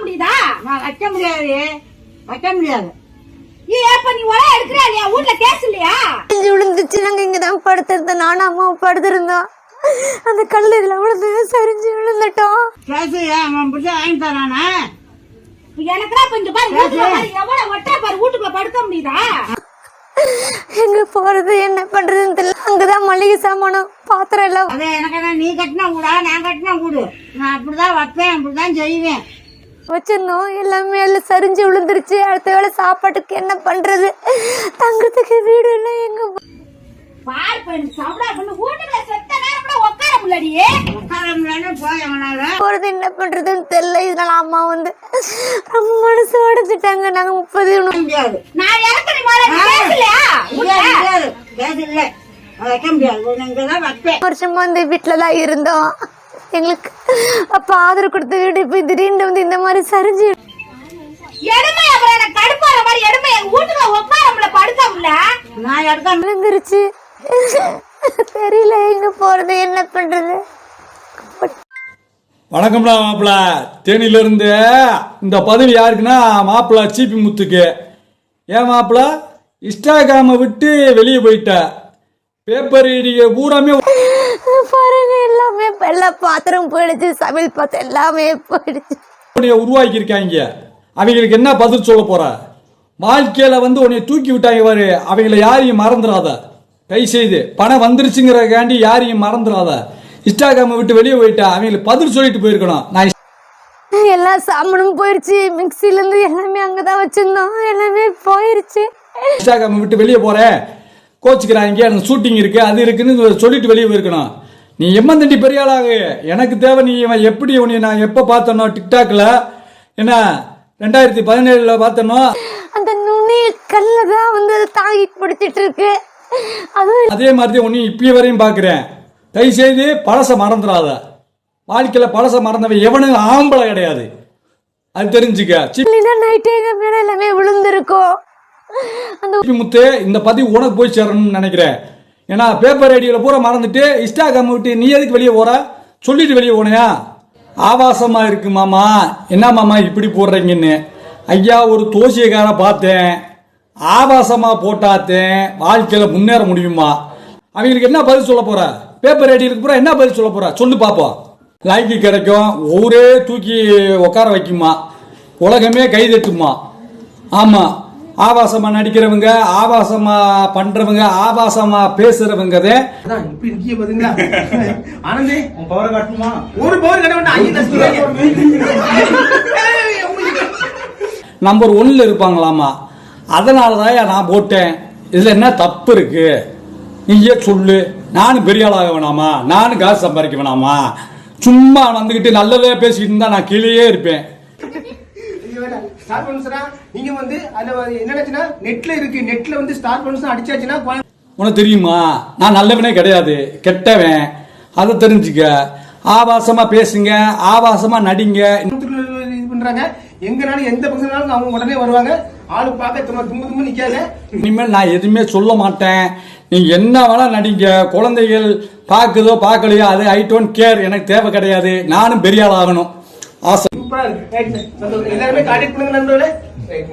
முடியுதா? நான் வைக்க முடியாது. வைக்க முடியாது. விழுந்துச்சு. நாங்க இங்கதான் படுத்திருந்தோம் நானும் அம்மாவும் படுத்திருந்தோம் அந்த கல் இதுல விழுந்து சரிஞ்சு விழுந்துட்டோம். கேசு அவன் பிடிச்ச வாங்கி தரானா? எனக்குலாம் இப்ப இங்க பாரு எவ்வளவு ஒட்டா பாரு வீட்டுக்குள்ள படுக்க முடியுதா? எங்க போறது என்ன பண்றதுன்னு தெரியல. அங்கதான் மளிகை சாமானம் பாத்திரம் எல்லாம் அதே எனக்கு நீ கட்டின கூடா நான் கட்டின கூடு நான் அப்படிதான் வைப்பேன் அப்படிதான் செய்வேன். வச்சிருந்தோம். எல்லாமே எல்லாம் சரிஞ்சு விழுந்துருச்சு. அடுத்த வேளை சாப்பாட்டுக்கு என்ன பண்றது? தங்குறதுக்கு வீடு இல்லை எங்க போ- பாரு பண்ணு சவுடா பண்ணு. வீட்டுக்குள்ள செத்த நேரம் கூட உட்கார முடியலையே உட்காரம்லன்னு போய் அவனால. போறது என்ன பண்றதுன்னு தெரியல. இதனால அம்மா வந்து ரொம்ப மனசு உடைச்சிட்டாங்க நாங்க முப்பது முடியாது. வருஷமா இந்த வீட்டுல தான் இருந்தோம். எங்களுக்கு அப்ப ஆதரவு கொடுத்த வீடு இப்ப திடீர்னு வந்து இந்த மாதிரி சரிஞ்சு எடுமை அப்புறம் எனக்கு கடுப்பாற மாதிரி எடுமை எங்க வீட்டுக்குள்ள உட்கார முடியல படுக்க முடியல நான் எடுக்க விழுந்துருச்சு. தெரியல எங்க போறது என்ன பண்றது? வணக்கம்டா மாப்பிள்ள தேனியிலிருந்து இந்த பதவி யாருக்குன்னா மாப்பிள்ள சீப்பி முத்துக்கு. ஏன் மாப்பிள்ள இன்ஸ்டாகிராமை விட்டு வெளியே போயிட்ட. பேப்பர் பூராமே எல்லாமே எல்லா பாத்திரம் போயிடுச்சு சமையல் பாத்திரம் எல்லாமே போயிடுச்சு. உன்னைய உருவாக்கியிருக்காங்க. அவங்களுக்கு என்ன பதில் சொல்ல போற? வாழ்க்கையில வந்து உன்னை தூக்கி விட்டாங்க பாரு. அவங்கள யாரையும் மறந்துடாத. கை செய்து பணம் வந்துருச்சுங்கிறக்காண்டி யாரையும் மறந்துடாத. இன்ஸ்டாகிராமை விட்டு வெளியே போயிட்டா அவங்களுக்கு பதில் சொல்லிட்டு போயிருக்கணும். நான் எல்லா சாமானும் போயிருச்சு. மிக்சில இருந்து எல்லாமே அங்கதான் வச்சிருந்தோம். எல்லாமே போயிருச்சு. இன்ஸ்டாகிராம் விட்டு வெளியே போறேன். கோச்சுக்கிறாங்க. எனக்கு ஷூட்டிங் இருக்கு. அது இருக்குன்னு சொல்லிட்டு வெளியே போயிருக்கணும். நீ எம்மந்தண்டி பெரிய ஆளாகு எனக்கு தேவை நீ இவன் எப்படி உன்னை நான் எப்போ பார்த்தனோ? டிக்டாக்ல என்ன ரெண்டாயிரத்தி பதினேழுல பார்த்தனோ? அந்த நுனி கல்ல தான் வந்து தாங்கி பிடிச்சிட்டு இருக்கு அதே மாதிரி தான் உன்னை இப்பயே வரையும் பார்க்குறேன். தயவு செய்து பழச மறந்துடாத. வாழ்க்கையில் பழச மறந்தவன் எவனும் ஆம்பளை கிடையாது. அது தெரிஞ்சுக்க. நைட்டே மேல எல்லாமே விழுந்திருக்கும். அந்த முத்து இந்த பதிவு உனக்கு போய் சேரணும்னு நினைக்கிறேன். ஏன்னா பேப்பர் ஐடியில் பூரா மறந்துட்டு இன்ஸ்டாகிராம் விட்டு நீ எதுக்கு வெளியே போற? சொல்லிட்டு வெளியே போனியா ஆபாசமாக இருக்கு மாமா. என்ன மாமா இப்படி போடுறீங்கன்னு. ஐயா ஒரு தோசியக்கார பார்த்தேன். ஆபாசமாக போட்டாத்தேன். வாழ்க்கையில் முன்னேற முடியுமா? அவங்களுக்கு என்ன பதில் சொல்ல போற? பேப்பர் ஐடியிலுக்கு பூரா என்ன பதில் சொல்ல போற? சொல்லு பார்ப்போம் லைக்கு கிடைக்கும். ஊரே தூக்கி உட்கார வைக்குமா? உலகமே கைதட்டுமா? ஆமாம் ஆபாசமா நடிக்கிறவங்க ஆபாசமா பண்றவங்க ஆபாசமா பேசுறவங்க தான் அதான் இப்படி இருக்கிய பாத்தீங்களா? ஆனந்தி உன் பவரை காட்டணுமா ஒரு பவர் கட்ட வேண்டாம் ஐயா நம்பர் ஒன்ல இருப்பாங்களாமா? அதனால தான் நான் போட்டேன். இதுல என்ன தப்பு இருக்கு? நீயே சொல்லு. நானும் பெரிய ஆளாக வேணாமா? நானும் காசு சம்பாதிக்க வேணாமா? சும்மா வந்துகிட்டு நல்லதே பேசிக்கிட்டு இருந்தா நான் கீழேயே இருப்பேன். ஸ்டார் பண்ணுறா நீங்க வந்து அதுல வந்து என்ன நினைச்சுன்னா நெட்ல இருக்கு. நெட்ல வந்து ஸ்டார் பண்ணுறா அடிச்சாச்சுன்னா உனக்கு தெரியுமா? நான் நல்லவனே கிடையாது. கெட்டவன். அதை தெரிஞ்சுக்க. ஆபாசமா பேசுங்க. ஆபாசமா நடிங்க. இது பண்றாங்க. எங்கனாலும் எந்த பக்கம்னாலும் அவங்க உடனே வருவாங்க. ஆளு பார்க்க தும்ப தும்பு தும்பு நிக்காத. இனிமேல் நான் எதுவுமே சொல்ல மாட்டேன். நீங்க என்ன வேணா நடிங்க. குழந்தைகள் பார்க்குதோ பார்க்கலையோ அது ஐ டோன்ட் கேர் எனக்கு தேவை கிடையாது. நானும் பெரிய ஆள் ஆகணும் ஆசை சூப்பரா இருக்கு. ரைட் எல்லாருமே கான்டாக்ட் பண்ணுங்க நண்பர்களே. ரைட்